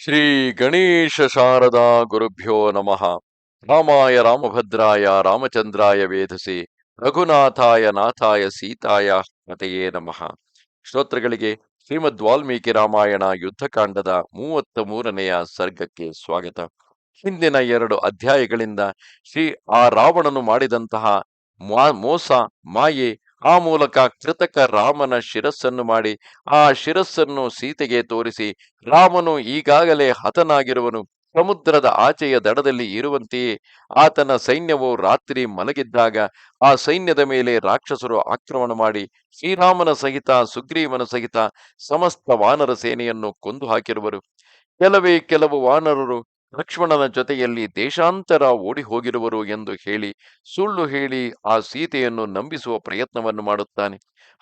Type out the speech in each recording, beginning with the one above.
ಶ್ರೀ ಗಣೇಶ ಶಾರದಾ ಗುರುಭ್ಯೋ ನಮಃ. ರಾಮಾಯ ರಾಮಭದ್ರಾಯ ರಾಮಚಂದ್ರಾಯ ವೇಧಸಿ ರಘುನಾಥಾಯ ನಾಥಾಯ ಸೀತಾಯ ಕಥೆಯೇ ನಮಃ. ಶ್ರೋತೃಗಳಿಗೆ ಶ್ರೀಮದ್ ವಾಲ್ಮೀಕಿ ರಾಮಾಯಣ ಯುದ್ಧಕಾಂಡದ ಮೂವತ್ತ ಮೂರನೆಯ ಸರ್ಗಕ್ಕೆ ಸ್ವಾಗತ. ಹಿಂದಿನ ಎರಡು ಅಧ್ಯಾಯಗಳಿಂದ ಶ್ರೀ ಆ ರಾವಣನು ಮಾಡಿದಂತಹ ಮೋಸ, ಮಾಯೆ ಆ ಮೂಲಕ ಕೃತಕ ರಾಮನ ಶಿರಸ್ಸನ್ನು ಮಾಡಿ ಆ ಶಿರಸ್ಸನ್ನು ಸೀತೆಗೆ ತೋರಿಸಿ, ರಾಮನು ಈಗಾಗಲೇ ಹತನಾಗಿರುವನು. ಸಮುದ್ರದ ಆಚೆಯ ದಡದಲ್ಲಿ ಇರುವಂತೆಯೇ ಆತನ ಸೈನ್ಯವು ರಾತ್ರಿ ಮಲಗಿದ್ದಾಗ ಆ ಸೈನ್ಯದ ಮೇಲೆ ರಾಕ್ಷಸರು ಆಕ್ರಮಣ ಮಾಡಿ ಶ್ರೀರಾಮನ ಸಹಿತ, ಸುಗ್ರೀವನ ಸಹಿತ ಸಮಸ್ತ ವಾನರ ಸೇನೆಯನ್ನು ಕೊಂದು ಹಾಕಿರುವರು ಕೆಲವೇ ಕೆಲವು ವಾನರರು ಲಕ್ಷ್ಮಣನ ಜೊತೆಯಲ್ಲಿ ದೇಶಾಂತರ ಓಡಿ ಹೋಗಿರುವರು ಎಂದು ಹೇಳಿ, ಸುಳ್ಳು ಹೇಳಿ ಆ ಸೀತೆಯನ್ನು ನಂಬಿಸುವ ಪ್ರಯತ್ನವನ್ನು ಮಾಡುತ್ತಾನೆ.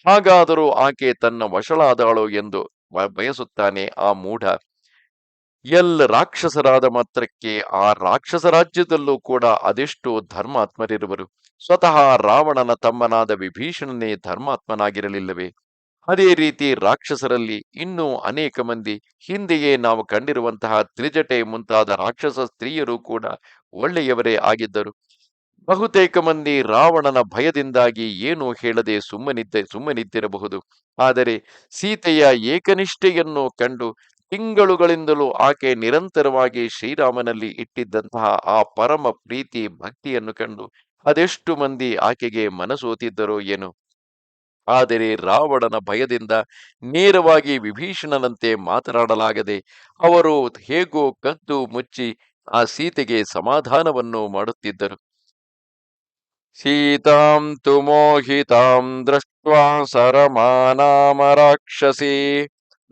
ಹಾಗಾದರೂ ಆಕೆ ತನ್ನ ವಶಳಾದಳು ಎಂದು ಬಯಸುತ್ತಾನೆ ಆ ಮೂಢ. ಎಲ್ಲ ರಾಕ್ಷಸರಾದ ಮಾತ್ರಕ್ಕೆ ಆ ರಾಕ್ಷಸ ರಾಜ್ಯದಲ್ಲೂ ಕೂಡ ಅದೆಷ್ಟು ಧರ್ಮಾತ್ಮರಿರುವರು. ಸ್ವತಃ ರಾವಣನ ತಮ್ಮನಾದ ವಿಭೀಷಣನೇ ಧರ್ಮಾತ್ಮನಾಗಿರಲಿಲ್ಲವೇ? ಅದೇ ರೀತಿ ರಾಕ್ಷಸರಲ್ಲಿ ಇನ್ನೂ ಅನೇಕ ಮಂದಿ. ಹಿಂದೆಯೇ ನಾವು ಕಂಡಿರುವಂತಹ ತ್ರಿಜಟೆ ಮುಂತಾದ ರಾಕ್ಷಸ ಸ್ತ್ರೀಯರು ಕೂಡ ಒಳ್ಳೆಯವರೇ ಆಗಿದ್ದರು. ಬಹುತೇಕ ಮಂದಿ ರಾವಣನ ಭಯದಿಂದಾಗಿ ಏನೂ ಹೇಳದೆ ಸುಮ್ಮನಿದ್ದ, ಸುಮ್ಮನಿದ್ದಿರಬಹುದು. ಆದರೆ ಸೀತೆಯ ಏಕನಿಷ್ಠೆಯನ್ನು ಕಂಡು ತಿಂಗಳುಗಳಿಂದಲೂ ಆಕೆ ನಿರಂತರವಾಗಿ ಶ್ರೀರಾಮನಲ್ಲಿ ಇಟ್ಟಿದ್ದಂತಹ ಆ ಪರಮ ಪ್ರೀತಿ ಭಕ್ತಿಯನ್ನು ಕಂಡು ಅದೆಷ್ಟು ಮಂದಿ ಆಕೆಗೆ ಮನಸೋತಿದ್ದರೋ ಏನು? ಆದರೆ ರಾವಣನ ಭಯದಿಂದ ನೇರವಾಗಿ ವಿಭೀಷಣನಂತೆ ಮಾತನಾಡಲಾಗದೆ ಅವರು ಹೇಗೋ ಕದ್ದು ಮುಚ್ಚಿ ಆ ಸೀತೆಗೆ ಸಮಾಧಾನವನ್ನು ಮಾಡುತ್ತಿದ್ದರು. ಸೀತಾಂ ತು ಮೋಹಿತಾಂ ದೃಷ್ಟ್ವಾ ಸರಮಾನಾಮ ರಾಕ್ಷಸಿ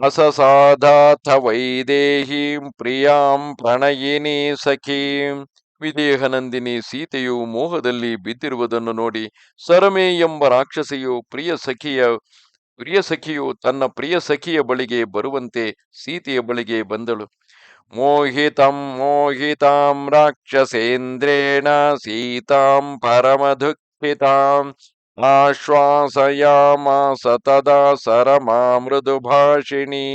ಅಸಸಾಧಾಥ ವೈದೇಹೀಂ ಪ್ರಿಯಾಂ ಪ್ರಣಯಿನಿ ಸಖೀಂ ವಿದೇಹನಂದಿನಿ ಸೀತೆಯು ಮೋಹದಲ್ಲಿ ಬಿದ್ದಿರುವುದನ್ನು ನೋಡಿ, ಸರಮೆ ಎಂಬ ರಾಕ್ಷಸಿಯು ಪ್ರಿಯ ಸಖಿಯ, ಪ್ರಿಯ ಸಖಿಯು ತನ್ನ ಪ್ರಿಯ ಸಖಿಯ ಬಳಿಗೆ ಬರುವಂತೆ ಸೀತೆಯ ಬಳಿಗೆ ಬಂದಳು. ಮೋಹಿತಂ, ಮೋಹಿತಾಂ ರಾಕ್ಷಸೇಂದ್ರೇಣ ಸೀತಾಂ ಪರಮದುಃಖಿತಾಂ ಆಶ್ವಾಸಯಾಮಾಸ ತದಾ ಸರಮಾ ಮೃದು ಭಾಷಿಣಿ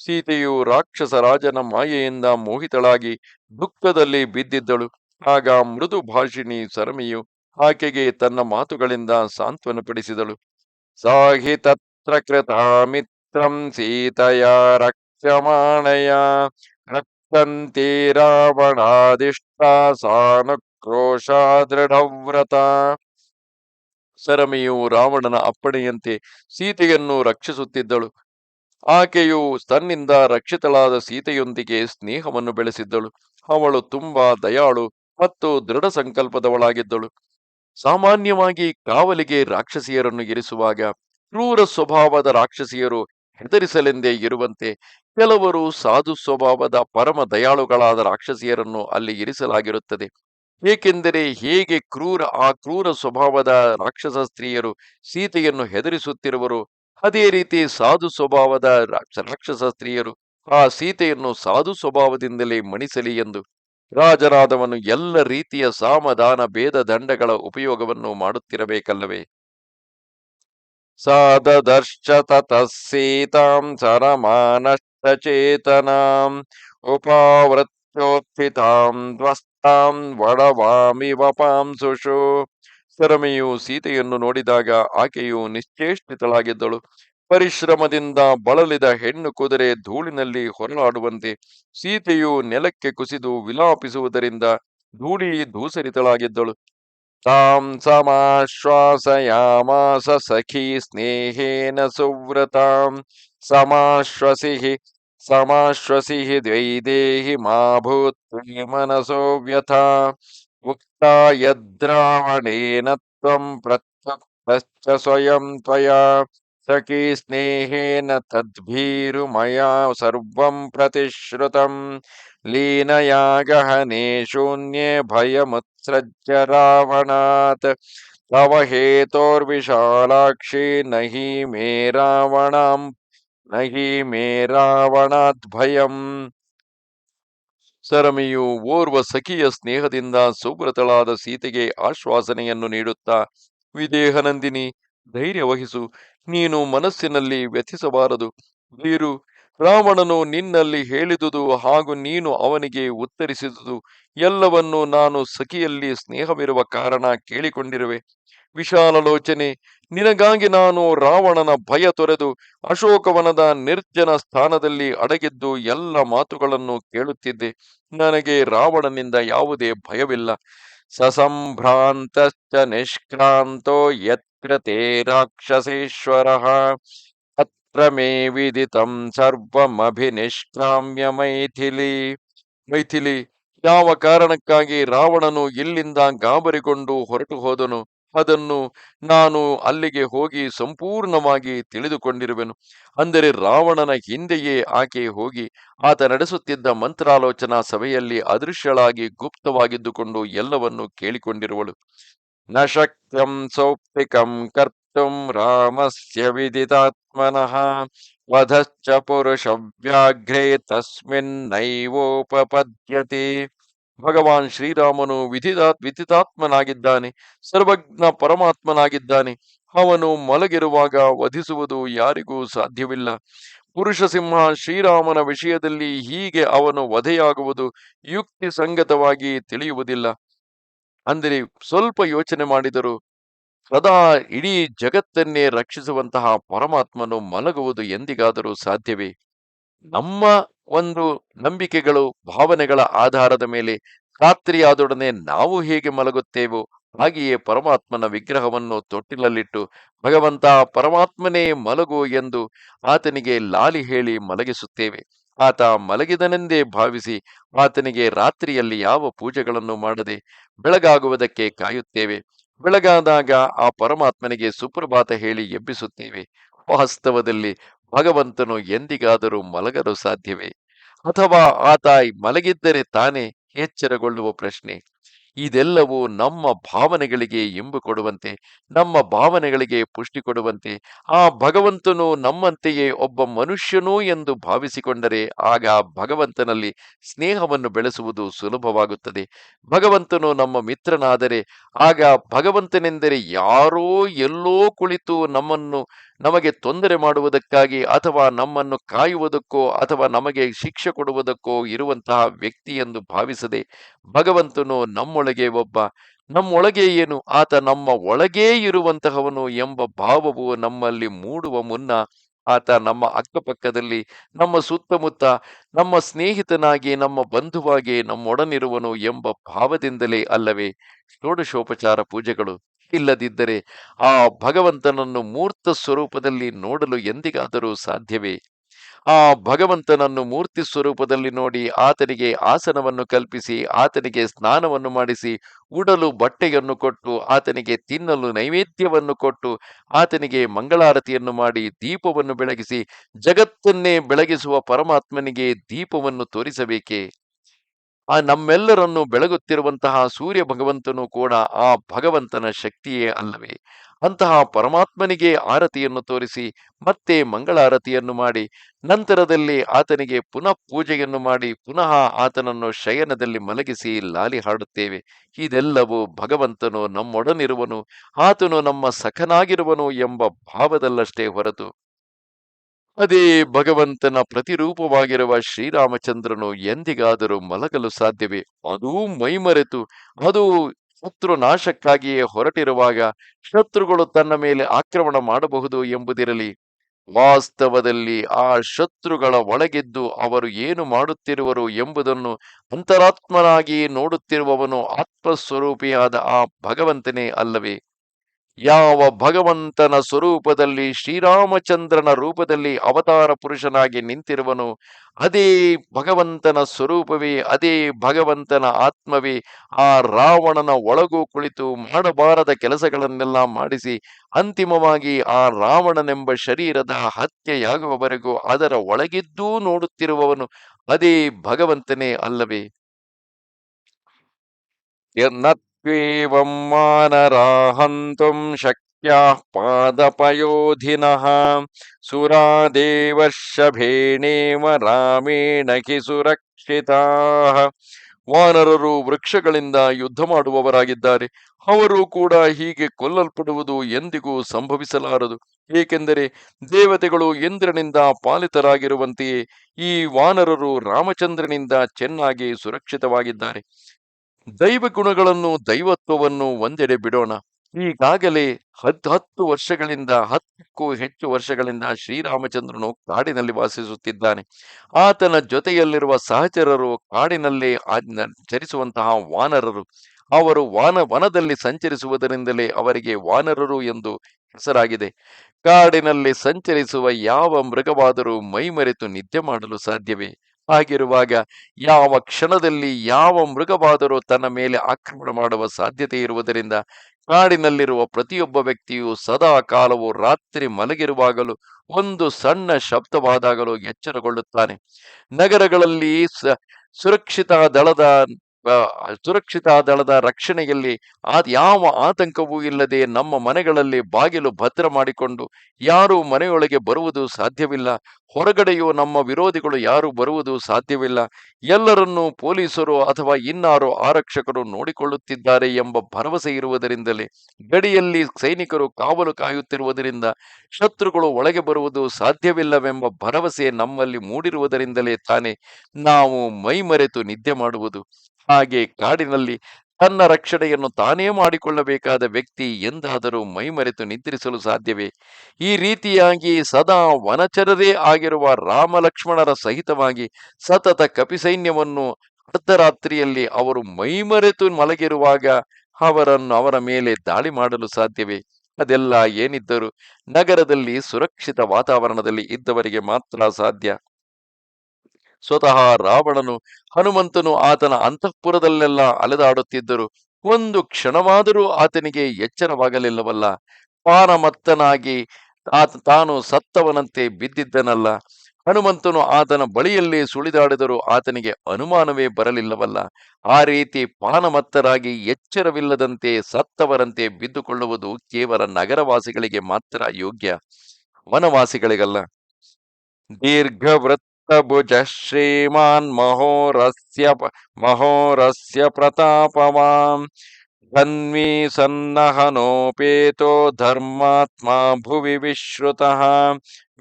ಸೀತೆಯು ರಾಕ್ಷಸ ರಾಜನ ಮಾಯೆಯಿಂದ ಮೋಹಿತಳಾಗಿ ದುಃಖದಲ್ಲಿ ಬಿದ್ದಿದ್ದಳು. ಆಗ ಮೃದು ಭಾಷಿಣಿ ಸರಮಿಯು ಆಕೆಗೆ ತನ್ನ ಮಾತುಗಳಿಂದ ಸಾಂತ್ವನಪಡಿಸಿದಳು ಸಾಹಿ ತತ್ರ ಮಿತ್ರಂ ಸೀತೆಯ ರಕ್ಷಮಾಣಯ. ರಕ್ಷಂತಿ ರಾವಣಾದಿಷ್ಟ ಸಾನುಕ್ರೋಶ ದೃಢವ್ರತ. ಸರಮಿಯು ರಾವಣನ ಅಪ್ಪಣೆಯಂತೆ ಸೀತೆಯನ್ನು ರಕ್ಷಿಸುತ್ತಿದ್ದಳು. ಆಕೆಯು ತನ್ನಿಂದ ರಕ್ಷಿತಳಾದ ಸೀತೆಯೊಂದಿಗೆ ಸ್ನೇಹವನ್ನು ಬೆಳೆಸಿದ್ದಳು. ಅವಳು ತುಂಬಾ ದಯಾಳು ಮತ್ತು ದೃಢ ಸಂಕಲ್ಪದವಳಾಗಿದ್ದಳು. ಸಾಮಾನ್ಯವಾಗಿ ಕಾವಲಿಗೆ ರಾಕ್ಷಸಿಯರನ್ನು ಇರಿಸುವಾಗ ಕ್ರೂರ ಸ್ವಭಾವದ ರಾಕ್ಷಸಿಯರು ಹೆದರಿಸಲೆಂದೇ ಇರುವಂತೆ ಕೆಲವರು ಸಾಧು ಸ್ವಭಾವದ ಪರಮ ದಯಾಳುಗಳಾದ ರಾಕ್ಷಸಿಯರನ್ನು ಅಲ್ಲಿ ಇರಿಸಲಾಗಿರುತ್ತದೆ. ಏಕೆಂದರೆ ಹೇಗೆ ಕ್ರೂರ ಆ ಕ್ರೂರ ಸ್ವಭಾವದ ರಾಕ್ಷಸ ಸ್ತ್ರೀಯರು ಸೀತೆಯನ್ನು ಹೆದರಿಸುತ್ತಿರುವರು ಅದೇ ರೀತಿ ಸಾಧು ಸ್ವಭಾವದ ರಾಕ್ಷ- ರಾಕ್ಷಸ ಸ್ತ್ರೀಯರು ಆ ಸೀತೆಯನ್ನು ಸಾಧು ಸ್ವಭಾವದಿಂದಲೇ ಮಣಿಸಲಿ ಎಂದು ರಾಜರಾದವನು ಎಲ್ಲ ರೀತಿಯ ಸಾಮದಾನ ಭೇದ ದಂಡಗಳ ಉಪಯೋಗವನ್ನು ಮಾಡುತ್ತಿರಬೇಕಲ್ಲವೇ? ಸಾದದರ್ಶ ಸರಮಾನಷ್ಟಚೇತನಾಂ ಉಪಾವೃತ್ಯೋತ್ಥಿತಾಂ ಧ್ವಸ್ತಾಂ ವಡವಾಮಿ ವಪಾಂಸುಷು ಸರಮೆಯು ಸೀತೆಯನ್ನು ನೋಡಿದಾಗ ಆಕೆಯು ನಿಶ್ಚೇಷ್ಟಿತಳಾಗಿದ್ದಳು. ಪರಿಶ್ರಮದಿಂದ ಬಳಲಿದ ಹೆಣ್ಣು ಕುದುರೆ ಧೂಳಿನಲ್ಲಿ ಹೊರಳಾಡುವಂತೆ ಸೀತೆಯು ನೆಲಕ್ಕೆ ಕುಸಿದು ವಿಲಾಪಿಸುವುದರಿಂದ ಧೂಳಿ ಧೂಸರಿತಳಾಗಿದ್ದಳು. ತಾಂ ಸಮಾಶ್ವಾಸಯಾಮಾಸ ಸಖಿ ಸ್ನೇಹೇನ ಸುವ್ರತಾಂ ಸಮಾಶ್ವಸಿಹಿ ಸಮಾಶ್ವಸಿಹಿ ದ್ವೈದೇಹಿ ಮಾ ಭೂತ್ ಮನಸೋ ಉಕ್ತಾ ಯದ್ರಾವಣೇನ ತ್ವಂ ಪ್ರತ್ಯುಕ್ತಶ್ಚ ಸ್ವಯಂ ತ್ವಯಾ ಸಖಿ ಸ್ನೇಹೇನ ತದ್ಭೀರು ಮಯಾ ಸರ್ವಂ ಪ್ರತಿಶ್ರುತಂ ಲೀನಯಾ ಗಹನೆ ಶೂನ್ಯೇ ಭಯಮುತ್ಸೃಜ್ಯ ರಾವಣಾತ್ ತವ ಹೇತೋರ್ವಿಶಾಲಾಕ್ಷಿ ನಹಿ ಮೇ ರಾವಣಾಂ ನಹಿ ಮೇ ರಾವಣಾತ್ ಭಯಂ ಸರಮಿಯು ಓರ್ವ ಸಖಿಯ ಸ್ನೇಹದಿಂದ ಸುಬ್ರತಳಾದ ಸೀತೆಗೆ ಆಶ್ವಾಸನೆಯನ್ನು ನೀಡುತ್ತಾ ವಿದೇಹನಂದಿನಿ ಧೈರ್ಯ ವಹಿಸು. ನೀನು ಮನಸ್ಸಿನಲ್ಲಿ ವ್ಯಥಿಸಬಾರದು. ಬೀರು ರಾವಣನು ನಿನ್ನಲ್ಲಿ ಹೇಳಿದುದು ಹಾಗೂ ನೀನು ಅವನಿಗೆ ಉತ್ತರಿಸಿದುದು ಎಲ್ಲವನ್ನು ನಾನು ಸಖಿಯಲ್ಲಿ ಸ್ನೇಹವಿರುವ ಕಾರಣ ಕೇಳಿಕೊಂಡಿರುವೆ. ವಿಶಾಲಲೋಚನೆ ನಿನಗಾಗಿ ನಾನು ರಾವಣನ ಭಯ ತೊರೆದು ಅಶೋಕವನದ ನಿರ್ಜನ ಸ್ಥಾನದಲ್ಲಿ ಅಡಗಿದ್ದು ಎಲ್ಲ ಮಾತುಗಳನ್ನು ಕೇಳುತ್ತಿದ್ದೆ. ನನಗೆ ರಾವಣನಿಂದ ಯಾವುದೇ ಭಯವಿಲ್ಲ. ಸಸಂಭ್ರಾಂತಶ್ಚ ನಿಷ್ಕ್ರಾಂತೋ ಯತ್ಕೃತೆ ರಾಕ್ಷಸೇಶ್ವರ. ಅತ್ರ ಮೇ ವಿದಿತಂ ಸರ್ವಮಭಿನಿಷ್ಕ್ರಾಮ್ಯ ಮೈಥಿಲಿ. ಮೈಥಿಲಿ, ಯಾವ ಕಾರಣಕ್ಕಾಗಿ ರಾವಣನು ಇಲ್ಲಿಂದ ಗಾಬರಿಗೊಂಡು ಹೊರಟು ಹೋದನು? ಅದನ್ನು ನಾನು ಅಲ್ಲಿಗೆ ಹೋಗಿ ಸಂಪೂರ್ಣವಾಗಿ ತಿಳಿದುಕೊಂಡಿರುವೆನು. ಅಂದರೆ ರಾವಣನ ಹಿಂದೆಯೇ ಆಕೆ ಹೋಗಿ ಆತ ನಡೆಸುತ್ತಿದ್ದ ಮಂತ್ರಾಲೋಚನಾ ಸಭೆಯಲ್ಲಿ ಅದೃಶ್ಯಳಾಗಿ ಗುಪ್ತವಾಗಿದ್ದುಕೊಂಡು ಎಲ್ಲವನ್ನು ಕೇಳಿಕೊಂಡಿರುವಳು. ನ ಶಕ್ತಂ ಸೌಪ್ತಿಕಂ ಕರ್ತುಂ ರಾಮಸ್ಯ ವಿದಿತಾತ್ಮನಃ ವಧಶ್ಚ ಪುರುಷ ವ್ಯಾಘ್ರೇ ತಸ್ಮಿನ್ನೈವೋಪಪದ್ಯತೆ. ಭಗವಾನ್ ಶ್ರೀರಾಮನು ವಿಧಿದಾತ್ ವಿಧಿತಾತ್ಮನಾಗಿದ್ದಾನೆ ಸರ್ವಜ್ಞ ಪರಮಾತ್ಮನಾಗಿದ್ದಾನೆ, ಅವನು ಮಲಗಿರುವಾಗ ವಧಿಸುವುದು ಯಾರಿಗೂ ಸಾಧ್ಯವಿಲ್ಲ. ಪುರುಷ ಸಿಂಹ ಶ್ರೀರಾಮನ ವಿಷಯದಲ್ಲಿ ಹೀಗೆ ಅವನು ವಧೆಯಾಗುವುದು ಯುಕ್ತಿ ಸಂಗತವಾಗಿ ತಿಳಿಯುವುದಿಲ್ಲ. ಅಂದರೆ ಸ್ವಲ್ಪ ಯೋಚನೆ ಮಾಡಿದರು ಸದಾ ಇಡೀ ಜಗತ್ತನ್ನೇ ರಕ್ಷಿಸುವಂತಹ ಪರಮಾತ್ಮನು ಮಲಗುವುದು ಎಂದಿಗಾದರೂ ಸಾಧ್ಯವೇ? ನಮ್ಮ ಒಂದು ನಂಬಿಕೆಗಳು, ಭಾವನೆಗಳ ಆಧಾರದ ಮೇಲೆ ರಾತ್ರಿಯಾದೊಡನೆ ನಾವು ಹೇಗೆ ಮಲಗುತ್ತೇವೋ ಹಾಗೆಯೇ ಪರಮಾತ್ಮನ ವಿಗ್ರಹವನ್ನು ತೊಟ್ಟಿಲಲ್ಲಿಟ್ಟು, ಭಗವಂತ ಪರಮಾತ್ಮನೇ ಮಲಗು ಎಂದು ಆತನಿಗೆ ಲಾಲಿ ಹೇಳಿ ಮಲಗಿಸುತ್ತೇವೆ. ಆತ ಮಲಗಿದನೆಂದೇ ಭಾವಿಸಿ ಆತನಿಗೆ ರಾತ್ರಿಯಲ್ಲಿ ಯಾವ ಪೂಜೆಗಳನ್ನು ಮಾಡದೆ ಬೆಳಗಾಗುವುದಕ್ಕೆ ಕಾಯುತ್ತೇವೆ. ಬೆಳಗಾದಾಗ ಆ ಪರಮಾತ್ಮನಿಗೆ ಸುಪ್ರಭಾತ ಹೇಳಿ ಎಬ್ಬಿಸುತ್ತೇವೆ. ವಾಸ್ತವದಲ್ಲಿ ಭಗವಂತನು ಎಂದಿಗಾದರೂ ಮಲಗಲು ಸಾಧ್ಯವೇ? ಅಥವಾ ಆತ ಮಲಗಿದ್ದರೆ ತಾನೇ ಎಚ್ಚರಗೊಳ್ಳುವ ಪ್ರಶ್ನೆ. ಇದೆಲ್ಲವೂ ನಮ್ಮ ಭಾವನೆಗಳಿಗೆ ಇಂಬು ಕೊಡುವಂತೆ, ನಮ್ಮ ಭಾವನೆಗಳಿಗೆ ಪುಷ್ಟಿ ಕೊಡುವಂತೆ, ಆ ಭಗವಂತನು ನಮ್ಮಂತೆಯೇ ಒಬ್ಬ ಮನುಷ್ಯನೂ ಎಂದು ಭಾವಿಸಿಕೊಂಡರೆ ಆಗ ಭಗವಂತನಲ್ಲಿ ಸ್ನೇಹವನ್ನು ಬೆಳೆಸುವುದು ಸುಲಭವಾಗುತ್ತದೆ. ಭಗವಂತನು ನಮ್ಮ ಮಿತ್ರನಾದರೆ ಆಗ ಭಗವಂತನೆಂದರೆ ಯಾರೋ ಎಲ್ಲೋ ಕುಳಿತು ನಮ್ಮನ್ನು ನಮಗೆ ತೊಂದರೆ ಮಾಡುವುದಕ್ಕಾಗಿ ಅಥವಾ ನಮ್ಮನ್ನು ಕಾಯುವುದಕ್ಕೋ ಅಥವಾ ನಮಗೆ ಶಿಕ್ಷೆ ಕೊಡುವುದಕ್ಕೋ ಇರುವಂತಹ ವ್ಯಕ್ತಿ ಎಂದು ಭಾವಿಸದೆ ಭಗವಂತನು ನಮ್ಮೊಳಗೆ ಒಬ್ಬ. ನಮ್ಮೊಳಗೆ ಏನು? ಆತ ನಮ್ಮ ಒಳಗೇ ಇರುವಂತಹವನು ಎಂಬ ಭಾವವು ನಮ್ಮಲ್ಲಿ ಮೂಡುವ ಮುನ್ನ ಆತ ನಮ್ಮ ಅಕ್ಕಪಕ್ಕದಲ್ಲಿ, ನಮ್ಮ ಸುತ್ತಮುತ್ತ, ನಮ್ಮ ಸ್ನೇಹಿತನಾಗಿ, ನಮ್ಮ ಬಂಧುವಾಗಿ ನಮ್ಮೊಡನಿರುವನು ಎಂಬ ಭಾವದಿಂದಲೇ ಅಲ್ಲವೇ. ಷೋಡಶೋಪಚಾರ ಪೂಜೆಗಳು. ಇಲ್ಲದಿದ್ದರೆ ಆ ಭಗವಂತನನ್ನು ಮೂರ್ತ ಸ್ವರೂಪದಲ್ಲಿ ನೋಡಲು ಎಂದಿಗಾದರೂ ಸಾಧ್ಯವೇ? ಆ ಭಗವಂತನನ್ನು ಮೂರ್ತಿ ಸ್ವರೂಪದಲ್ಲಿ ನೋಡಿ ಆತನಿಗೆ ಆಸನವನ್ನು ಕಲ್ಪಿಸಿ, ಆತನಿಗೆ ಸ್ನಾನವನ್ನು ಮಾಡಿಸಿ, ಉಡಲು ಬಟ್ಟೆಯನ್ನು ಕೊಟ್ಟು, ಆತನಿಗೆ ತಿನ್ನಲು ನೈವೇದ್ಯವನ್ನು ಕೊಟ್ಟು, ಆತನಿಗೆ ಮಂಗಳಾರತಿಯನ್ನು ಮಾಡಿ ದೀಪವನ್ನು ಬೆಳಗಿಸಿ, ಜಗತ್ತನ್ನೇ ಬೆಳಗಿಸುವ ಪರಮಾತ್ಮನಿಗೆ ದೀಪವನ್ನು ತೋರಿಸಬೇಕೇ? ಆ ನಮ್ಮೆಲ್ಲರನ್ನು ಬೆಳಗುತ್ತಿರುವಂತಹ ಸೂರ್ಯ ಭಗವಂತನು ಕೂಡ ಆ ಭಗವಂತನ ಶಕ್ತಿಯೇ ಅಲ್ಲವೇ. ಅಂತಹ ಪರಮಾತ್ಮನಿಗೆ ಆರತಿಯನ್ನು ತೋರಿಸಿ, ಮತ್ತೆ ಮಂಗಳಾರತಿಯನ್ನು ಮಾಡಿ, ನಂತರದಲ್ಲಿ ಆತನಿಗೆ ಪುನಃ ಪೂಜೆಯನ್ನು ಮಾಡಿ, ಪುನಃ ಆತನನ್ನು ಶಯನದಲ್ಲಿ ಮಲಗಿಸಿ ಲಾಲಿ ಹಾಡುತ್ತೇವೆ. ಇದೆಲ್ಲವೂ ಭಗವಂತನು ನಮ್ಮೊಡನಿರುವನು, ಆತನು ನಮ್ಮ ಸಖನಾಗಿರುವನು ಎಂಬ ಭಾವದಲ್ಲಷ್ಟೇ ಹೊರತು ಅದೇ ಭಗವಂತನ ಪ್ರತಿರೂಪವಾಗಿರುವ ಶ್ರೀರಾಮಚಂದ್ರನು ಎಂದಿಗಾದರೂ ಮಲಗಲು ಸಾಧ್ಯವೇ? ಅದೂ ಮೈಮರೆತು, ಅದು ಶತ್ರು ನಾಶಕ್ಕಾಗಿಯೇ ಹೊರಟಿರುವಾಗ ಶತ್ರುಗಳು ತನ್ನ ಮೇಲೆ ಆಕ್ರಮಣ ಮಾಡಬಹುದು ಎಂಬುದಿರಲಿ. ವಾಸ್ತವದಲ್ಲಿ ಆ ಶತ್ರುಗಳ ಒಳಗಿದ್ದು ಅವರು ಏನು ಮಾಡುತ್ತಿರುವರು ಎಂಬುದನ್ನು ಅಂತರಾತ್ಮನಾಗಿ ನೋಡುತ್ತಿರುವವನು ಆತ್ಮಸ್ವರೂಪಿಯಾದ ಆ ಭಗವಂತನೇ ಅಲ್ಲವೇ? ಯಾವ ಭಗವಂತನ ಸ್ವರೂಪದಲ್ಲಿ ಶ್ರೀರಾಮಚಂದ್ರನ ರೂಪದಲ್ಲಿ ಅವತಾರ ಪುರುಷನಾಗಿ ನಿಂತಿರುವನು, ಅದೇ ಭಗವಂತನ ಸ್ವರೂಪವೇ, ಅದೇ ಭಗವಂತನ ಆತ್ಮವೇ, ಆ ರಾವಣನ ಒಳಗೂ ಕುಳಿತು ಮಾಡಬಾರದ ಕೆಲಸಗಳನ್ನೆಲ್ಲ ಮಾಡಿಸಿ ಅಂತಿಮವಾಗಿ ಆ ರಾವಣನೆಂಬ ಶರೀರದ ಹತ್ಯೆಯಾಗುವವರೆಗೂ ಅದರ ಒಳಗಿದ್ದೂ ನೋಡುತ್ತಿರುವವನು ಅದೇ ಭಗವಂತನೇ ಅಲ್ಲವೇ. ತ್ವೇವಂ ಶಕ್ಯಾ ಶಕ್ಯಾಃ ಪಾದಪಯೋಧಿನಃ ಸುರಾದೇವರ್ಷಭೇಣೇವ ರಾಮೇಣ ಹಿ ಸುರಕ್ಷಿತಾಃ ವಾನರರು ವೃಕ್ಷಗಳಿಂದ ಯುದ್ಧ ಮಾಡುವವರಾಗಿದ್ದಾರೆ। ಅವರು ಕೂಡ ಹೀಗೆ ಕೊಲ್ಲಲ್ಪಡುವುದು ಎಂದಿಗೂ ಸಂಭವಿಸಲಾರದು। ಏಕೆಂದರೆ ದೇವತೆಗಳು ಇಂದ್ರನಿಂದ ಪಾಲಿತರಾಗಿರುವಂತೆಯೇ ಈ ವಾನರರು ರಾಮಚಂದ್ರನಿಂದ ಚೆನ್ನಾಗಿ ಸುರಕ್ಷಿತವಾಗಿದ್ದಾರೆ। ದೈವ ಗುಣಗಳನ್ನು, ದೈವತ್ವವನ್ನು ಒಂದೆಡೆ ಬಿಡೋಣ. ಈಗಾಗಲೇ ಹತ್ತು ಹತ್ತು ವರ್ಷಗಳಿಂದ, ಹತ್ತಕ್ಕೂ ಹೆಚ್ಚು ವರ್ಷಗಳಿಂದ ಶ್ರೀರಾಮಚಂದ್ರನು ಕಾಡಿನಲ್ಲಿ ವಾಸಿಸುತ್ತಿದ್ದಾನೆ. ಆತನ ಜೊತೆಯಲ್ಲಿರುವ ಸಹಚರರು ಕಾಡಿನಲ್ಲಿ ಚರಿಸುವಂತಹ ವಾನರರು. ಅವರು ವಾನ, ವನದಲ್ಲಿ ಸಂಚರಿಸುವುದರಿಂದಲೇ ಅವರಿಗೆ ವಾನರರು ಎಂದು ಹೆಸರಾಗಿದೆ. ಕಾಡಿನಲ್ಲಿ ಸಂಚರಿಸುವ ಯಾವ ಮೃಗವಾದರೂ ಮೈಮರೆತು ನಿದ್ದೆ ಮಾಡಲು ಸಾಧ್ಯವೇ? ಹಾಗಿರುವಾಗ ಯಾವ ಕ್ಷಣದಲ್ಲಿ ಯಾವ ಮೃಗವಾದರೂ ತನ್ನ ಮೇಲೆ ಆಕ್ರಮಣ ಮಾಡುವ ಸಾಧ್ಯತೆ ಇರುವುದರಿಂದ ಕಾಡಿನಲ್ಲಿರುವ ಪ್ರತಿಯೊಬ್ಬ ವ್ಯಕ್ತಿಯು ಸದಾ ಕಾಲವು ರಾತ್ರಿ ಮಲಗಿರುವಾಗಲೂ ಒಂದು ಸಣ್ಣ ಶಬ್ದವಾದಾಗಲೂ ಎಚ್ಚರಗೊಳ್ಳುತ್ತಾನೆ. ನಗರಗಳಲ್ಲಿ ಸುರಕ್ಷಿತ ದಳದ ಸುರಕ್ಷಿತ ದಳದ ರಕ್ಷಣೆಯಲ್ಲಿ ಆ ಯಾವ ಆತಂಕವೂ ಇಲ್ಲದೆ ನಮ್ಮ ಮನೆಗಳಲ್ಲಿ ಬಾಗಿಲು ಭದ್ರ ಮಾಡಿಕೊಂಡು ಯಾರು ಮನೆಯೊಳಗೆ ಬರುವುದು ಸಾಧ್ಯವಿಲ್ಲ. ಹೊರಗಡೆಯೂ ನಮ್ಮ ವಿರೋಧಿಗಳು ಯಾರು ಬರುವುದು ಸಾಧ್ಯವಿಲ್ಲ. ಎಲ್ಲರನ್ನೂ ಪೊಲೀಸರು ಅಥವಾ ಇನ್ನಾರು ಆರಕ್ಷಕರು ನೋಡಿಕೊಳ್ಳುತ್ತಿದ್ದಾರೆ ಎಂಬ ಭರವಸೆ ಇರುವುದರಿಂದಲೇ ಗಡಿಯಲ್ಲಿ ಸೈನಿಕರು ಕಾವಲು ಕಾಯುತ್ತಿರುವುದರಿಂದ ಶತ್ರುಗಳು ಒಳಗೆ ಬರುವುದು ಸಾಧ್ಯವಿಲ್ಲವೆಂಬ ಭರವಸೆ ನಮ್ಮಲ್ಲಿ ಮೂಡಿರುವುದರಿಂದಲೇ ತಾನೇ ನಾವು ಮೈಮರೆತು ನಿದ್ದೆ ಮಾಡುವುದು. ಹಾಗೆ ಕಾಡಿನಲ್ಲಿ ತನ್ನ ರಕ್ಷಣೆಯನ್ನು ತಾನೇ ಮಾಡಿಕೊಳ್ಳಬೇಕಾದ ವ್ಯಕ್ತಿ ಎಂದಾದರೂ ಮೈಮರೆತು ನಿದ್ರಿಸಲು ಸಾಧ್ಯವೇ? ಈ ರೀತಿಯಾಗಿ ಸದಾ ವನಚರರೇ ಆಗಿರುವ ರಾಮಲಕ್ಷ್ಮಣರ ಸಹಿತವಾಗಿ ಸತತ ಕಪಿಸೈನ್ಯವನ್ನು ಅರ್ಧರಾತ್ರಿಯಲ್ಲಿ ಅವರು ಮೈಮರೆತು ಮಲಗಿರುವಾಗ ಅವರನ್ನು ಅವರ ಮೇಲೆ ದಾಳಿ ಮಾಡಲು ಸಾಧ್ಯವೇ? ಅದೆಲ್ಲ ಏನಿದ್ದರೂ ನಗರದಲ್ಲಿ ಸುರಕ್ಷಿತ ವಾತಾವರಣದಲ್ಲಿ ಇದ್ದವರಿಗೆ ಮಾತ್ರ ಸಾಧ್ಯ. ಸ್ವತಃ ರಾವಣನು, ಹನುಮಂತನು ಆತನ ಅಂತಃಪುರದಲ್ಲೆಲ್ಲ ಅಲೆದಾಡುತ್ತಿದ್ದರು. ಒಂದು ಕ್ಷಣವಾದರೂ ಆತನಿಗೆ ಎಚ್ಚರವಾಗಲಿಲ್ಲವಲ್ಲ. ಪಾನಮತ್ತನಾಗಿ ಆತ, ತಾನು ಸತ್ತವನಂತೆ ಬಿದ್ದಿದ್ದನಲ್ಲ. ಹನುಮಂತನು ಆತನ ಬಳಿಯಲ್ಲಿ ಸುಳಿದಾಡಿದರೂ ಆತನಿಗೆ ಅನುಮಾನವೇ ಬರಲಿಲ್ಲವಲ್ಲ. ಆ ರೀತಿ ಪಾನಮತ್ತರಾಗಿ ಎಚ್ಚರವಿಲ್ಲದಂತೆ ಸತ್ತವರಂತೆ ಬಿದ್ದುಕೊಳ್ಳುವುದು ಕೇವಲ ನಗರವಾಸಿಗಳಿಗೆ ಮಾತ್ರ ಯೋಗ್ಯ. ವನವಾಸಿಗಳಿಗಲ್ಲ. ದೀರ್ಘವೃತ್ತಭುಜ भुजः श्रीमान् महोरस्य महोरस्य प्रतापवाम् धन्वी सन्नहनोपेतो धर्मात्मा भुवि विश्रुतः।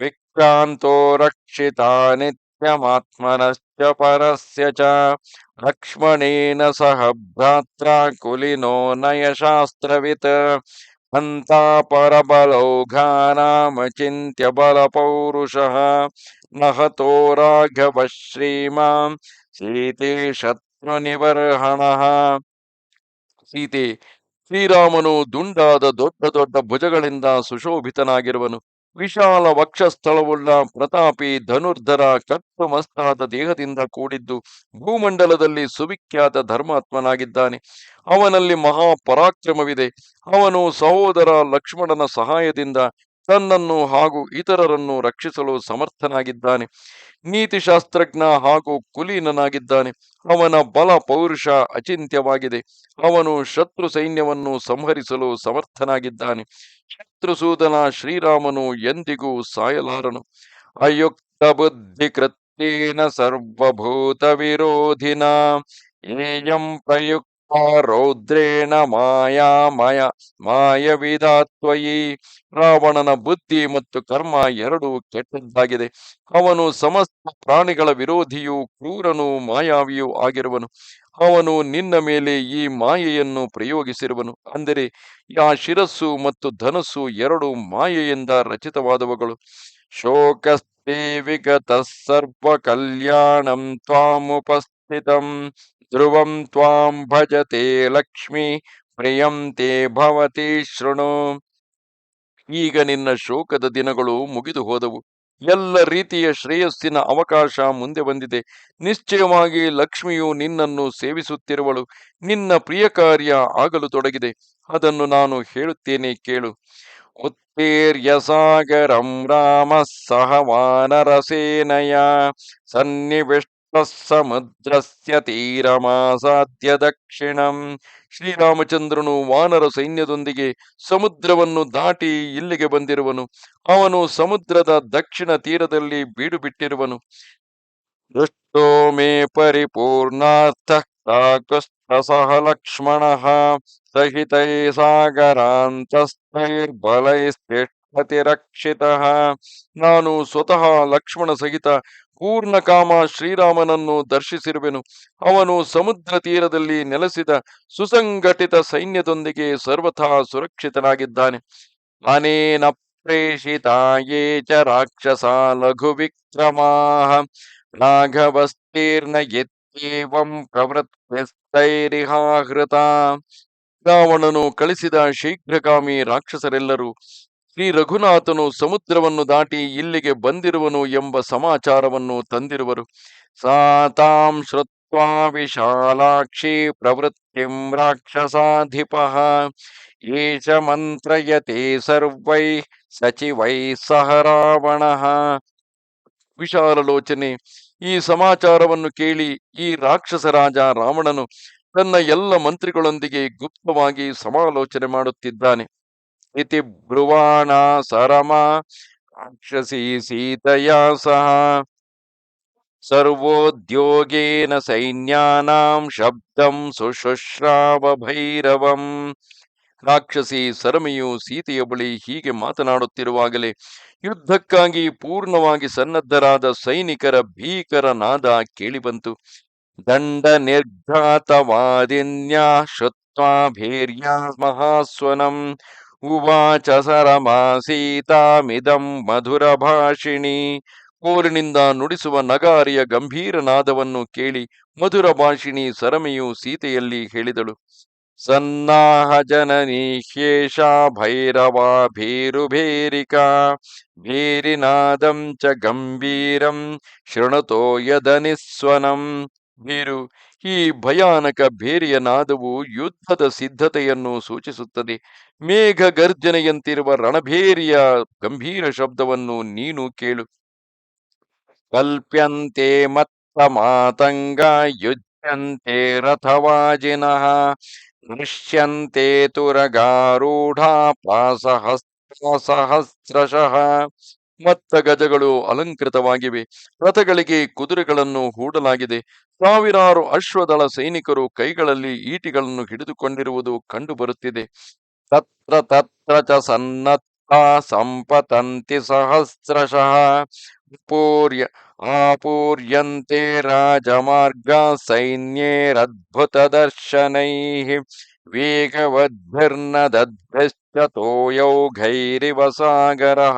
विक्रान्तो रक्षिता नित्यमात्मनश्च परस्य च। लक्ष्मणेन सह भ्रात्रा कुलिनो नयशास्त्रवित्। हन्तापरबलौघानामचिन्त्य बलपौरुषः ರಾಘವ ಶ್ರೀಮಾಂ ಸೀತೆ ಶತ್ರು ನಿವರ್ಹಣ ಸೀತೆ ಶ್ರೀರಾಮನು ದುಂಡಾದ ದೊಡ್ಡ ದೊಡ್ಡ ಭುಜಗಳಿಂದ ಸುಶೋಭಿತನಾಗಿರುವನು. ವಿಶಾಲ ವಕ್ಷಸ್ಥಳವುಳ್ಳ ಪ್ರತಾಪಿ ಧನುರ್ಧರ ಕಟ್ಟು ಮಸ್ತಾದ ದೇಹದಿಂದ ಕೂಡಿದ್ದು ಭೂಮಂಡಲದಲ್ಲಿ ಸುವಿಖ್ಯಾತ ಧರ್ಮಾತ್ಮನಾಗಿದ್ದಾನೆ. ಅವನಲ್ಲಿ ಮಹಾಪರಾಕ್ರಮವಿದೆ ಅವನು ಸಹೋದರ ಲಕ್ಷ್ಮಣನ ಸಹಾಯದಿಂದ ತನ್ನನ್ನು ಹಾಗೂ ಇತರರನ್ನು ರಕ್ಷಿಸಲು ಸಮರ್ಥನಾಗಿದ್ದಾನೆ. ನೀತಿಶಾಸ್ತ್ರಜ್ಞ ಹಾಗೂ ಕುಲೀನನಾಗಿದ್ದಾನೆ. ಅವನ ಬಲ ಪೌರುಷ ಅಚಿಂತ್ಯವಾಗಿದೆ. ಅವನು ಶತ್ರು ಸೈನ್ಯವನ್ನು ಸಂಹರಿಸಲು ಸಮರ್ಥನಾಗಿದ್ದಾನೆ. ಶತ್ರುಸೂದನ ಶ್ರೀರಾಮನು ಎಂದಿಗೂ ಸಾಯಲಾರನು. ಅಯುಕ್ತ ಬುದ್ಧಿ ಕೃತ್ಯೇನ ಸರ್ವಭೂತ ವಿರೋಧಿನ ಪ್ರಯುಕ್ತ ರೌದ್ರೇಣ ಮಾಯಾಮಯ ಮಾಯವಿಧಾತ್ವಯಿ ರಾವಣನ ಬುದ್ಧಿ ಮತ್ತು ಕರ್ಮ ಎರಡೂ ಕೆಟ್ಟದ್ದಾಗಿದೆ. ಅವನು ಸಮಸ್ತ ಪ್ರಾಣಿಗಳ ವಿರೋಧಿಯೂ ಕ್ರೂರನು ಮಾಯಾವಿಯೂ ಆಗಿರುವನು. ಅವನು ನಿನ್ನ ಮೇಲೆ ಈ ಮಾಯೆಯನ್ನು ಪ್ರಯೋಗಿಸಿರುವನು. ಅಂದರೆ ಆ ಶಿರಸ್ಸು ಮತ್ತು ಧನಸ್ಸು ಎರಡು ಮಾಯೆಯಿಂದ ರಚಿತವಾದವುಗಳು. ಶೋಕಸ್ತೇ ವಿಗತ ಸರ್ವ ಕಲ್ಯಾಣಂ ತ್ವಾಮುಪಸ್ಥಿತಂ. ಧ್ರುವಂ ತ್ವಾಂ ಭಜತೆ ಲಕ್ಷ್ಮಿ ಪ್ರಿಯಂ ತೇ ಭವತಿ ಶೃಣು ಈಗ ನಿನ್ನ ಶೋಕದ ದಿನಗಳು ಮುಗಿದು ಹೋದವು. ಎಲ್ಲ ರೀತಿಯ ಶ್ರೇಯಸ್ಸಿನ ಅವಕಾಶ ಮುಂದೆ ಬಂದಿದೆ. ನಿಶ್ಚಯವಾಗಿ ಲಕ್ಷ್ಮಿಯು ನಿನ್ನನ್ನು ಸೇವಿಸುತ್ತಿರುವಳು. ನಿನ್ನ ಪ್ರಿಯ ಕಾರ್ಯ ಆಗಲು ತೊಡಗಿದೆ. ಅದನ್ನು ನಾನು ಹೇಳುತ್ತೇನೆ ಕೇಳು. ಉತ್ತೇರ್ಯ ಸಾಗರಂ ರಾಮ ಸಹ ವಾನರಸೇನಯ ಸನ್ನಿವಿಷ್ಟ ಸಮುದ್ರಸ್ಯ ತೀರಮಾಸಾದ್ಯ ದಕ್ಷಿಣಂ ಶ್ರೀರಾಮಚಂದ್ರನು ವಾನರ ಸೈನ್ಯದೊಂದಿಗೆ ಸಮುದ್ರವನ್ನು ದಾಟಿ ಇಲ್ಲಿಗೆ ಬಂದಿರುವನು. ಅವನು ಸಮುದ್ರದ ದಕ್ಷಿಣ ತೀರದಲ್ಲಿ ಬೀಡು ಬಿಟ್ಟಿರುವನು ದೃಷ್ಟೋ ಮೇ ಪರಿಪೂರ್ಣಾರ್ಥ ಸಹ ಲಕ್ಷ್ಮಣ ಸಹಿತೈ ಸಾಗರಾಂತಸ್ಥೈರ್ಬಲೈಸ್ತಿಷ್ಠ ಅತಿರಕ್ಷಿತಃ ನಾನು ಸ್ವತಃ ಲಕ್ಷ್ಮಣ ಸಹಿತ ಪೂರ್ಣಕಾಮ ಶ್ರೀರಾಮನನ್ನು ದರ್ಶಿಸಿರುವೆನು. ಅವನು ಸಮುದ್ರ ತೀರದಲ್ಲಿ ನೆಲೆಸಿದ ಸುಸಂಘಟಿತ ಸೈನ್ಯದೊಂದಿಗೆ ಸರ್ವಥಾ ಸುರಕ್ಷಿತನಾಗಿದ್ದಾನೆ. ಅನೇನ ಪ್ರೇಷಿತಾಯೇ ಚ ರಾಕ್ಷಸ ಲಘು ವಿಕ್ರಮಾಃ ರಾಘವಸ್ತೀರ್ಣ ಎತ್ತೇವಂ ಪ್ರವೃತ್ತೈರಿಹಾಹೃತ ರಾವಣನು ಕಳಿಸಿದ ಶೀಘ್ರಗಾಮಿ ರಾಕ್ಷಸರೆಲ್ಲರೂ ಶ್ರೀ ರಘುನಾಥನು ಸಮುದ್ರವನ್ನು ದಾಟಿ ಇಲ್ಲಿಗೆ ಬಂದಿರುವನು ಎಂಬ ಸಮಾಚಾರವನ್ನು ತಂದಿರುವರು. ಸಾತಾಂ ಶ್ರುತ್ವಾ ವಿಶಾಲಾಕ್ಷಿ ಪ್ರವೃತ್ತಿಂ ರಾಕ್ಷಸಾಧಿಪಃ. ಏಷ ಮಂತ್ರಯತೆ ಸರ್ವೈ ಸಚಿವೈ ಸಹ ರಾವಣ. ವಿಶಾಲಲೋಚನೆ ಈ ಸಮಾಚಾರವನ್ನು ಕೇಳಿ ಈ ರಾಕ್ಷಸ ರಾಜ ರಾವಣನು ತನ್ನ ಎಲ್ಲ ಮಂತ್ರಿಗಳೊಂದಿಗೆ ಗುಪ್ತವಾಗಿ ಸಮಾಲೋಚನೆ ಮಾಡುತ್ತಿದ್ದಾನೆ. ಬ್ರುವಾಣ ಸರಮ ರಾಕ್ಷಸಿ ಸೀತೆಯ ಸಹ ಸರ್ವೋದ್ಯೋಗೇನ ಸೈನ್ಯಾನಾಂ ಶಬ್ದಂ ಸುಶುಶ್ರಾವ ಭೈರವಂ ರಾಕ್ಷಸಿ ಸರಮಿಯು ಸೀತೆಯ ಬಳಿ ಹೀಗೆ ಮಾತನಾಡುತ್ತಿರುವಾಗಲೇ, ಯುದ್ಧಕ್ಕಾಗಿ ಪೂರ್ಣವಾಗಿ ಸನ್ನದ್ಧರಾದ ಸೈನಿಕರ ಭೀಕರ ನಾದ ಕೇಳಿಬಂತು. ದಂಡ ನಿರ್ಘಾತವಾದಿನ್ಯಾ ಶುತ್ವಾ ಭೇರ್ಯಾ ಮಹಾಸ್ವನಂ. ಉವಾಚ ಸರಮಾ ಸೀತಾಮಿದಂ ಮಧುರ ಭಾಷಿಣಿ ಕೋಲಿನಿಂದ ನುಡಿಸುವ ನಗಾರಿಯ ಗಂಭೀರ ನಾದವನ್ನು ಕೇಳಿ ಮಧುರ ಭಾಷಿಣಿ ಸರಮೆಯು ಸೀತೆಯಲ್ಲಿ ಹೇಳಿದಳು, ಸನ್ನಾಹ ಜನನಿ ಹ್ಯೇಷ ಭೈರವಾ ಭೀರುಭೇರಿಕಾ ಭೀರಿನಾದಂ ಚ ಗಂಭೀರಂ ಶೃಣುತೋ ಯದನಿಸ್ವನಂ ಭೀರು ಈ ಭಯಾನಕ ಭೇರಿಯ ನಾದವು ಯುದ್ಧದ ಸಿದ್ಧತೆಯನ್ನು ಸೂಚಿಸುತ್ತದೆ. ಮೇಘ ಗರ್ಜನೆಯಂತಿರುವ ರಣಭೇರಿಯ ಗಂಭೀರ ಶಬ್ದವನ್ನು ನೀನು ಕೇಳು. ಕಲ್ಪ್ಯಂತೆ ಮತ್ತ ಮಾತಂಗ ಯುಜ್ಯಂತೆ ರಥವಾಜಿನಃ ದೃಶ್ಯಂತೆ ತುರಗಾರೂಢ ಸಹಸ್ರಶಃ ಮತ್ತ ಗಜಗಳು ಅಲಂಕೃತವಾಗಿವೆ. ರಥಗಳಿಗೆ ಕುದುರೆಗಳನ್ನು ಹೂಡಲಾಗಿದೆ. ಸಾವಿರಾರು ಅಶ್ವದಳ ಸೈನಿಕರು ಕೈಗಳಲ್ಲಿ ಈಟಿಗಳನ್ನು ಹಿಡಿದುಕೊಂಡಿರುವುದು ಕಂಡುಬರುತ್ತಿದೆ. ತತ್ರ ತತ್ರ ಚ ಸನ್ನತ್ತ ಸಂಪತಂತಿ ಸಹಸ್ರಶಃ ಪೂರ್ಯ ಆಪೂರ್ಯಂತೆ ರಾಜಮಾರ್ಗ ಸೈನ್ಯೇರದ್ಭುತ ದರ್ಶನೈಃ ತೋಯೌ ಘೈರಿವ ಸಾಗರಃ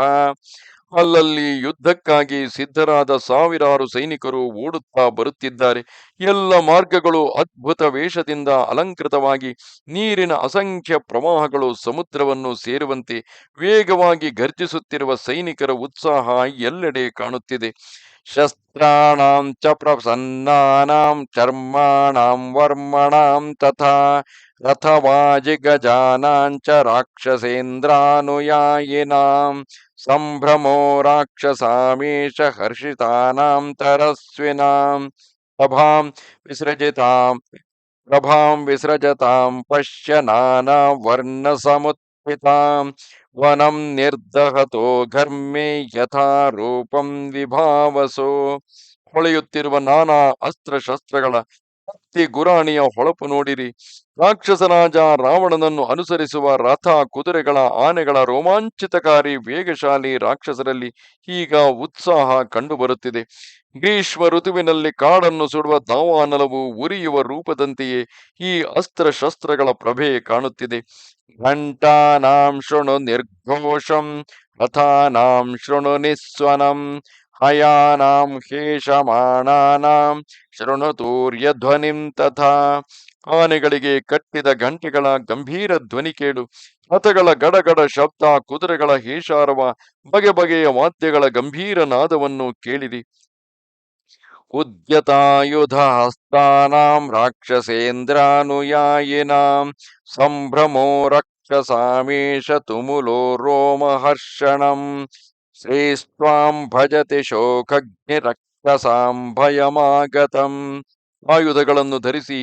ಅಲ್ಲಲ್ಲಿ ಯುದ್ಧಕ್ಕಾಗಿ ಸಿದ್ಧರಾದ ಸಾವಿರಾರು ಸೈನಿಕರು ಓಡುತ್ತಾ ಬರುತ್ತಿದ್ದಾರೆ. ಎಲ್ಲ ಮಾರ್ಗಗಳು ಅದ್ಭುತ ವೇಷದಿಂದ ಅಲಂಕೃತವಾಗಿ ನೀರಿನ ಅಸಂಖ್ಯ ಪ್ರವಾಹಗಳು ಸಮುದ್ರವನ್ನು ಸೇರುವಂತೆ ವೇಗವಾಗಿ ಗರ್ಜಿಸುತ್ತಿರುವ ಸೈನಿಕರ ಉತ್ಸಾಹ ಎಲ್ಲೆಡೆ ಕಾಣುತ್ತಿದೆ. ಶಸ್ತ್ರಾಣಾಂ ಚ ಪ್ರಸನ್ನಾನಾಂ ಚರ್ಮಾಣಾಂ ವರ್ಮಣಾಂ ತಥಾ ರಥವಾಜಿಗಜಾನಾಂಚ ರಾಕ್ಷಸೇಂದ್ರಾನುಯಾಯಿನಾಂ ಸಂಭ್ರಮೋ ರಾಕ್ಷಸಾಮೀಶ ಹರ್ಷಿತಾನಾಂ ತರಸ್ವಿನಾಂ ಸಭಾಂ ವಿಸೃಜಿತಾಂ ಪ್ರಭಾಂ ವಿಸೃಜತಾಂ ಪಶ್ಯ ನಾನಾ ವರ್ಣ ಸಮುತ್ಥಿತಾಂ ವನಂ ನಿರ್ದಹತೋ ಘರ್ಮೆ ಯಥಾ ರೂಪಂ ವಿಭಾವಸೋ ಹೊಳೆಯುತ್ತಿರುವ ನಾನಾ ಅಸ್ತ್ರಶಸ್ತ್ರಗಳ ಕತ್ತಿ ಗುರಾಣಿಯ ಹೊಳಪು ನೋಡಿರಿ. ರಾಕ್ಷಸರಾಜ ರಾವಣನನ್ನು ಅನುಸರಿಸುವ ರಥ, ಕುದುರೆಗಳ ಆನೆಗಳ ರೋಮಾಂಚಿತಕಾರಿ ವೇಗಶಾಲಿ ರಾಕ್ಷಸರಲ್ಲಿ ಈಗ ಉತ್ಸಾಹ ಕಂಡುಬರುತ್ತಿದೆ. ಗ್ರೀಷ್ಮ ಋತುವಿನಲ್ಲಿ ಕಾಡನ್ನು ಸುಡುವ ದಾವಾನಲವು ಉರಿಯುವ ರೂಪದಂತೆಯೇ ಈ ಅಸ್ತ್ರಶಸ್ತ್ರಗಳ ಪ್ರಭೆ ಕಾಣುತ್ತಿದೆ. ಘಂಟಾನಾಂ ಶೃಣು ನಿರ್ಘೋಷಂ, ರಥಾನಾಂ ಶೃಣು ನಿಸ್ವನಂ ಹಯಾನಾಂ ಹೇಷಮಾಣಾನಾಂ ಶೃಣುತೂರ್ಯ ಧ್ವನಿಂ ತಥಾ ಆನೆಗಳಿಗೆ ಕಟ್ಟಿದ ಗಂಟೆಗಳ ಗಂಭೀರ ಧ್ವನಿ ಕೇಳು। ರಥಗಳ ಗಡಗಡ ಶಬ್ದ ಕುದುರೆಗಳ ಹೇಷಾರವ ಬಗೆ ಬಗೆಯ ವಾದ್ಯಗಳ ಗಂಭೀರ ನಾದವನ್ನು ಕೇಳಿರಿ। ಉದ್ಯತಾಯುಧ ಹಸ್ತಾನಾಂ ರಾಕ್ಷಸೇಂದ್ರಾನುಯಾಯಿನಾಂ ಸಂಭ್ರಮೋ ರಕ್ಷಸಾಮೇಶ ತುಮುಲೋ ರೋಮಹರ್ಷಣಂ। ಶ್ರೇಸ್ತ್ವಾಂ ಭಜತಿ ಶೋಕಗ್ನಿ ರಕ್ಷಸಾಂ ಭಯಮಾಗತಂ ಆಯುಧಗಳನ್ನು ಧರಿಸಿ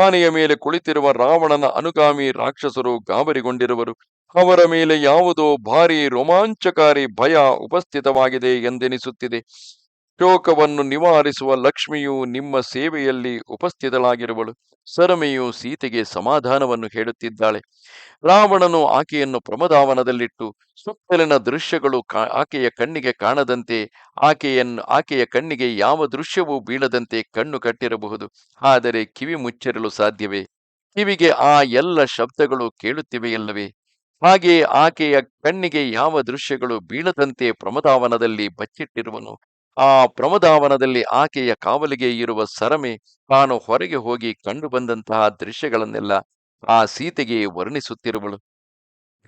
ಆನೆಯ ಮೇಲೆ ಕುಳಿತಿರುವ ರಾವಣನ ಅನುಗಾಮಿ ರಾಕ್ಷಸರು ಗಾಬರಿಗೊಂಡಿರುವರು. ಅವರ ಮೇಲೆ ಯಾವುದೋ ಭಾರಿ ರೋಮಾಂಚಕಾರಿ ಭಯ ಉಪಸ್ಥಿತವಾಗಿದೆ ಎಂದೆನಿಸುತ್ತಿದೆ. ಶೋಕವನ್ನು ನಿವಾರಿಸುವ ಲಕ್ಷ್ಮಿಯು ನಿಮ್ಮ ಸೇವೆಯಲ್ಲಿ ಉಪಸ್ಥಿತಳಾಗಿರುವಳು. ಸರಮೆಯು ಸೀತೆಗೆ ಸಮಾಧಾನವನ್ನು ಹೇಳುತ್ತಿದ್ದಾಳೆ. ರಾವಣನು ಆಕೆಯನ್ನು ಪ್ರಮದಾವನದಲ್ಲಿಟ್ಟು ಸುತ್ತಲಿನ ದೃಶ್ಯಗಳು ಆಕೆಯ ಕಣ್ಣಿಗೆ ಕಾಣದಂತೆ ಆಕೆಯನ್ನು ಆಕೆಯ ಕಣ್ಣಿಗೆ ಯಾವ ದೃಶ್ಯವೂ ಬೀಳದಂತೆ ಕಣ್ಣು ಕಟ್ಟಿರಬಹುದು. ಆದರೆ ಕಿವಿ ಮುಚ್ಚಿರಲು ಸಾಧ್ಯವೇ? ಕಿವಿಗೆ ಆ ಎಲ್ಲ ಶಬ್ದಗಳು ಕೇಳುತ್ತಿವೆಯಲ್ಲವೇ? ಹಾಗೆಯೇ ಆಕೆಯ ಕಣ್ಣಿಗೆ ಯಾವ ದೃಶ್ಯಗಳು ಬೀಳದಂತೆ ಪ್ರಮದಾವನದಲ್ಲಿ ಬಚ್ಚಿಟ್ಟಿರುವನು? ಆ ಪ್ರಮದಾವನದಲ್ಲಿ ಆಕೆಯ ಕಾವಲಿಗೆ ಇರುವ ಸರಮೆ ತಾನು ಹೊರಗೆ ಹೋಗಿ ಕಂಡು ಬಂದಂತಹ ದೃಶ್ಯಗಳನ್ನೆಲ್ಲ ಆ ಸೀತೆಗೆ ವರ್ಣಿಸುತ್ತಿರುವಳು.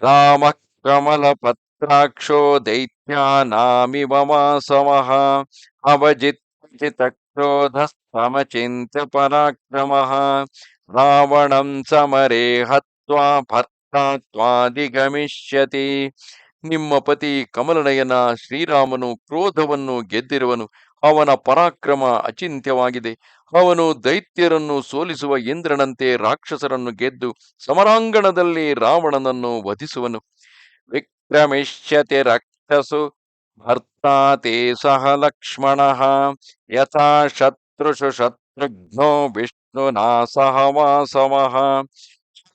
ರಾಮ ಕಮಲ ಪತ್ರಾಕ್ಷೋ ದೈತ್ಯ ಮಾಸಮಃ ಅವಜಿತ್ ಕ್ರೋಧ ಸಮಚಿಂತ್ಯ ಪರಾಕ್ರಮಃ ರಾವಣಂ ಸಮರೇ ಹತ್ವಾ ಭರ್ತಾತ್ವಾದಿಗಮಿಷ್ಯತಿ ನಿಮ್ಮ ಪತಿ ಕಮಲನಯನ ಶ್ರೀರಾಮನು ಕ್ರೋಧವನ್ನು ಗೆದ್ದಿರುವನು. ಅವನ ಪರಾಕ್ರಮ ಅಚಿಂತ್ಯವಾಗಿದೆ. ಅವನು ದೈತ್ಯರನ್ನು ಸೋಲಿಸುವ ಇಂದ್ರನಂತೆ ರಾಕ್ಷಸರನ್ನು ಗೆದ್ದು ಸಮರಾಂಗಣದಲ್ಲಿ ರಾವಣನನ್ನು ವಧಿಸುವನು. ವಿಕ್ರಮಿಷ್ಯತೆ ರಕ್ಷಸು ಭರ್ತಾ ತೇ ಸಹ ಲಕ್ಷ್ಮಣ. ಯಥಾ ಶತ್ರುಷು ಶತ್ರುಘ್ನೋ ವಿಷ್ಣುನಾ ಸಹ ವಾಸವಃ.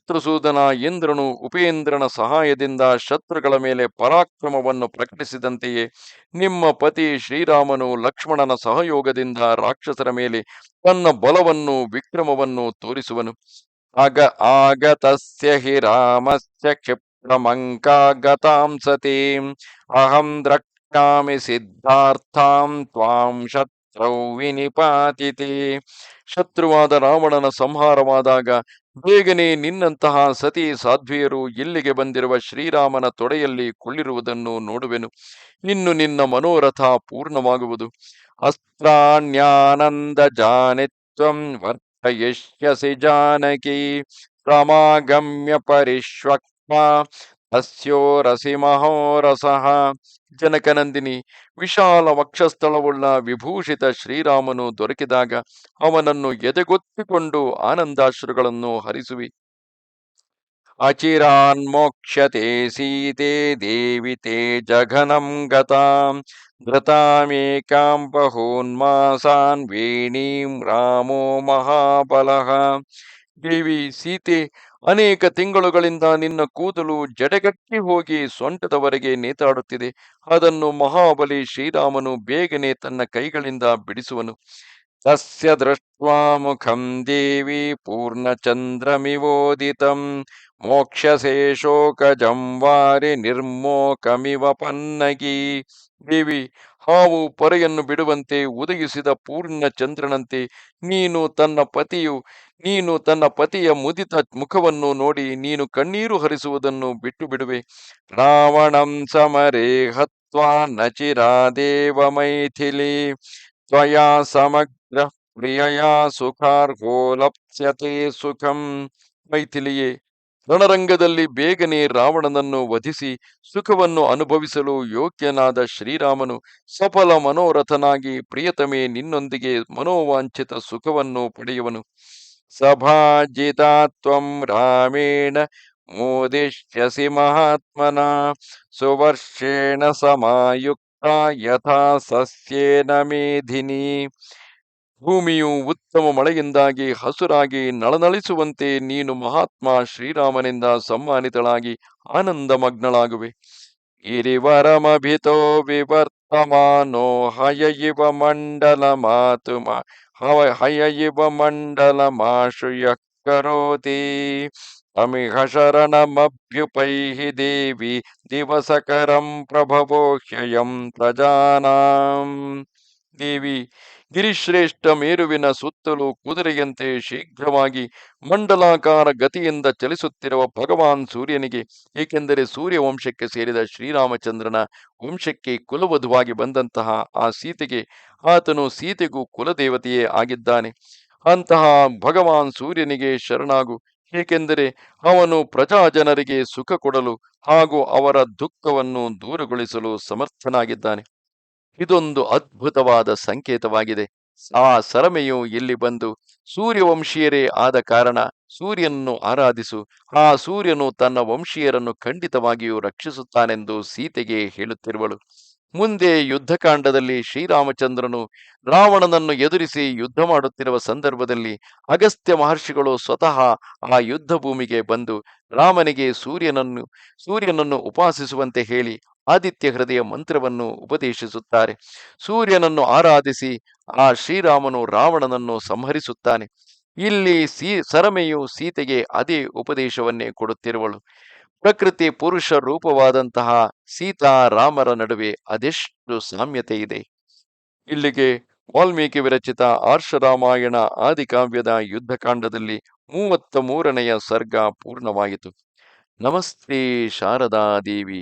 ಶತ್ರುಸೂದನ ಇಂದ್ರನು ಉಪೇಂದ್ರನ ಸಹಾಯದಿಂದ ಶತ್ರುಗಳ ಮೇಲೆ ಪರಾಕ್ರಮವನ್ನು ಪ್ರಕಟಿಸಿದಂತೆಯೇ ನಿಮ್ಮ ಪತಿ ಶ್ರೀರಾಮನು ಲಕ್ಷ್ಮಣನ ಸಹಯೋಗದಿಂದ ರಾಕ್ಷಸರ ಮೇಲೆ ತನ್ನ ಬಲವನ್ನು, ವಿಕ್ರಮವನ್ನು ತೋರಿಸುವನು. ಅಗ ಆಗತಸ್ಯ ಹಿ ರಾಮಸ್ಯ ಕ್ಷಿಪ್ರಮಂಕಾಗತಾಂ ಸತೀಂ. ಅಹಂ ದ್ರಕ್ಷ್ಯಾಮಿ ಸಿದ್ಧಾರ್ಥಾಂ ತ್ವಾಂ ಶತ್ರೌ ವಿನಿಪಾತಿತಿ. ಶತ್ರುವಾದ ರಾವಣನ ಸಂಹಾರವಾದಾಗ ಬೇಗನೆ ನಿನ್ನಂತಹ ಸತಿ ಸಾಧ್ವಿಯರು ಇಲ್ಲಿಗೆ ಬಂದಿರುವ ಶ್ರೀರಾಮನ ತೊಡೆಯಲ್ಲಿ ಕುಳ್ಳಿರುವುದನ್ನು ನೋಡುವೆನು. ಇನ್ನು ನಿನ್ನ ಮನೋರಥ ಪೂರ್ಣವಾಗುವುದು. ಅಸ್ತ್ರಾಣ್ಯಾನಂದ ಜಾನಿತ್ವಂ ಜಾನಕಿ ಸಮಾಗಮ್ಯ ಪರಿಶ್ವಕ್ತ ತಸ್ಯೋರಸಿ ಮಹೋರಸಃ ಜನಕನಂದಿನಿ ವಿಶಾಲ ವಕ್ಷಸ್ಥಳವುಳ್ಳ ವಿಭೂಷಿತ ಶ್ರೀರಾಮನು ದೊರಕಿದಾಗ ಅವನನ್ನು ಎದೆಗೊತ್ತಿಕೊಂಡು ಆನಂದಾಶ್ರುಗಳನ್ನು ಹರಿಸುವಿ. ಅಚಿರಾನ್ಮೋಕ್ಷ್ಯತೆ ಸೀತೆ ದೇವಿ ತೇ ಜಘನಂ ಗತಾಂ, ಧೃತಾಮೇಕಾಂ ಬಹೂನ್ಮಾಸಾನ್ ವೇಣೀಂ ರಾಮೋ ಮಹಾಬಲಃ। ದೇವಿ ಸೀತೆ ಅನೇಕ ತಿಂಗಳುಗಳಿಂದ ನಿನ್ನ ಕೂದಲು ಜಡೆಗಟ್ಟಿ ಹೋಗಿ ಸೊಂಟದವರೆಗೆ ನೇತಾಡುತ್ತಿದೆ. ಅದನ್ನು ಮಹಾಬಲಿ ಶ್ರೀರಾಮನು ಬೇಗನೆ ತನ್ನ ಕೈಗಳಿಂದ ಬಿಡಿಸುವನು. ತಸ್ಯ ದೃಷ್ಟ್ವಾ ಮುಖಂ ದೇವಿ ಪೂರ್ಣಚಂದ್ರಮಿವೋದಿತಂ. ಮೋಕ್ಷಸೇ ಶೋಕಜಂ ವಾರಿ ನಿರ್ಮೋಕಮಿವ ಪನ್ನಗಿ. ದೇವಿ ಹಾವು ಪೊರೆಯನ್ನು ಬಿಡುವಂತೆ ಉದಯಿಸಿದ ಪೂರ್ಣ ಚಂದ್ರನಂತೆ ನೀನು ತನ್ನ ಪತಿಯು, ನೀನು ತನ್ನ ಪತಿಯ ಮುದಿತ ಮುಖವನ್ನು ನೋಡಿ ನೀನು ಕಣ್ಣೀರು ಹರಿಸುವುದನ್ನು ಬಿಟ್ಟು ಬಿಡುವೆ ರಾವಣಂ ಸಮರೇ ಹತ್ವಾ ನಚಿರಾದೇವ ಮೈಥಿಲಿ, ತ್ವಯಾ ಸಮಗ್ರ ಪ್ರಿಯಯಾ ಸುಖಾರ್ಹೋ ಲಪ್ಸ್ಯತೆ ಸುಖಂ ಮೈಥಿಲಿಯೇ. ರಣರಂಗದಲ್ಲಿ ಬೇಗನೆ ರಾವಣನನ್ನು ವಧಿಸಿ ಸುಖವನ್ನು ಅನುಭವಿಸಲು ಯೋಗ್ಯನಾದ ಶ್ರೀರಾಮನು ಸಫಲ ಮನೋರಥನಾಗಿ ಪ್ರಿಯತಮೆ ನಿನ್ನೊಂದಿಗೆ ಮನೋವಾಂಛಿತ ಸುಖವನ್ನು ಪಡೆಯುವನು. ಸಭಾಜಿತಾ ತ್ವಂ ರಾಮೇಣ ಮೋದಿಷ್ಯಸಿ ಮಹಾತ್ಮನ ಸುವರ್ಷೇಣ ಸಮಾಯುಕ್ತ ಯಥಾ ಸಸ್ಯೇನ ಮೇಧಿನಿ ಭೂಮಿಯು ಉತ್ತಮ ಮಳೆಯಿಂದಾಗಿ ಹಸುರಾಗಿ ನಳನಳಿಸುವಂತೆ ನೀನು ಮಹಾತ್ಮ ಶ್ರೀರಾಮನಿಂದ ಸಮ್ಮಾನಿತಳಾಗಿ ಆನಂದಮಗ್ನಳಾಗುವೆ. ಗಿರಿವರಮಭಿತೋ ವಿವರ್ತಮಾನೋ ಹಯ ಮಂಡಲ ಮಾತು ಹವ ಹಯ ಇವ ಮಂಡಲ ಮಾಶುಯ ಕರೋತಿ ಅಮಿಹ ಶರಣಮಭ್ಯುಪೈಹಿ ದೇವಿ ದಿವಸಕರಂ ಪ್ರಭವೋ ಹ್ಯಯಂ ಪ್ರಜಾನಾಂ. ದೇವಿ ಗಿರಿಶ್ರೇಷ್ಠ ಮೇರುವಿನ ಸುತ್ತಲೂ ಕುದುರೆಯಂತೆ ಶೀಘ್ರವಾಗಿ ಮಂಡಲಾಕಾರ ಗತಿಯಿಂದ ಚಲಿಸುತ್ತಿರುವ ಭಗವಾನ್ ಸೂರ್ಯನಿಗೆ, ಏಕೆಂದರೆ ಸೂರ್ಯ ವಂಶಕ್ಕೆ ಸೇರಿದ ಶ್ರೀರಾಮಚಂದ್ರನ ವಂಶಕ್ಕೆ ಕುಲವಧುವಾಗಿ ಬಂದಂತಹ ಆ ಸೀತೆಗೆ, ಆತನು ಸೀತೆಗೂ ಕುಲದೇವತೆಯೇ ಆಗಿದ್ದಾನೆ. ಅಂತಹ ಭಗವಾನ್ ಸೂರ್ಯನಿಗೆ ಶರಣಾಗು, ಏಕೆಂದರೆ ಅವನು ಪ್ರಜಾಜನರಿಗೆ ಸುಖ ಕೊಡಲು ಹಾಗೂ ಅವರ ದುಃಖವನ್ನು ದೂರಗೊಳಿಸಲು ಸಮರ್ಥನಾಗಿದ್ದಾನೆ. ಇದೊಂದು ಅದ್ಭುತವಾದ ಸಂಕೇತವಾಗಿದೆ. ಆ ಸರಮೆಯು ಇಲ್ಲಿ ಬಂದು ಸೂರ್ಯವಂಶೀಯರೇ ಆದ ಕಾರಣ ಸೂರ್ಯನನ್ನು ಆರಾಧಿಸು. ಆ ಸೂರ್ಯನು ತನ್ನ ವಂಶೀಯರನ್ನು ಖಂಡಿತವಾಗಿಯೂ ರಕ್ಷಿಸುತ್ತಾನೆಂದು ಸೀತೆಗೆ ಹೇಳುತ್ತಿರುವಳು. ಮುಂದೆ ಯುದ್ಧಕಾಂಡದಲ್ಲಿ ಶ್ರೀರಾಮಚಂದ್ರನು ರಾವಣನನ್ನು ಎದುರಿಸಿ ಯುದ್ಧ ಮಾಡುತ್ತಿರುವ ಸಂದರ್ಭದಲ್ಲಿ ಅಗಸ್ತ್ಯ ಮಹರ್ಷಿಗಳು ಸ್ವತಃ ಆ ಯುದ್ಧ ಭೂಮಿಗೆ ಬಂದು ರಾಮನಿಗೆ ಸೂರ್ಯನನ್ನು ಸೂರ್ಯನನ್ನು ಉಪಾಸಿಸುವಂತೆ ಹೇಳಿ ಆದಿತ್ಯ ಹೃದಯ ಮಂತ್ರವನ್ನು ಉಪದೇಶಿಸುತ್ತಾರೆ. ಸೂರ್ಯನನ್ನು ಆರಾಧಿಸಿ, ಆ ಶ್ರೀರಾಮನು ರಾವಣನನ್ನು ಸಂಹರಿಸುತ್ತಾನೆ. ಇಲ್ಲಿ ಸೀ, ಸರಮೆಯು ಸೀತೆಗೆ ಅದೇ ಉಪದೇಶವನ್ನೇ ಕೊಡುತ್ತಿರುವಳು. ಪ್ರಕೃತಿ ಪುರುಷ ರೂಪವಾದಂತಹ ಸೀತಾ ರಾಮರ ನಡುವೆ ಅದೆಷ್ಟು ಸಾಮ್ಯತೆ ಇದೆ ಇಲ್ಲಿಗೆ ವಾಲ್ಮೀಕಿ ವಿರಚಿತ ಆರ್ಷರಾಮಾಯಣ ಆದಿಕಾವ್ಯದ ಯುದ್ಧಕಾಂಡದಲ್ಲಿ ಮೂವತ್ತ ಮೂರನೆಯ ಸರ್ಗ ಪೂರ್ಣವಾಯಿತು. ನಮಸ್ತೆ ಶಾರದಾ ದೇವಿ.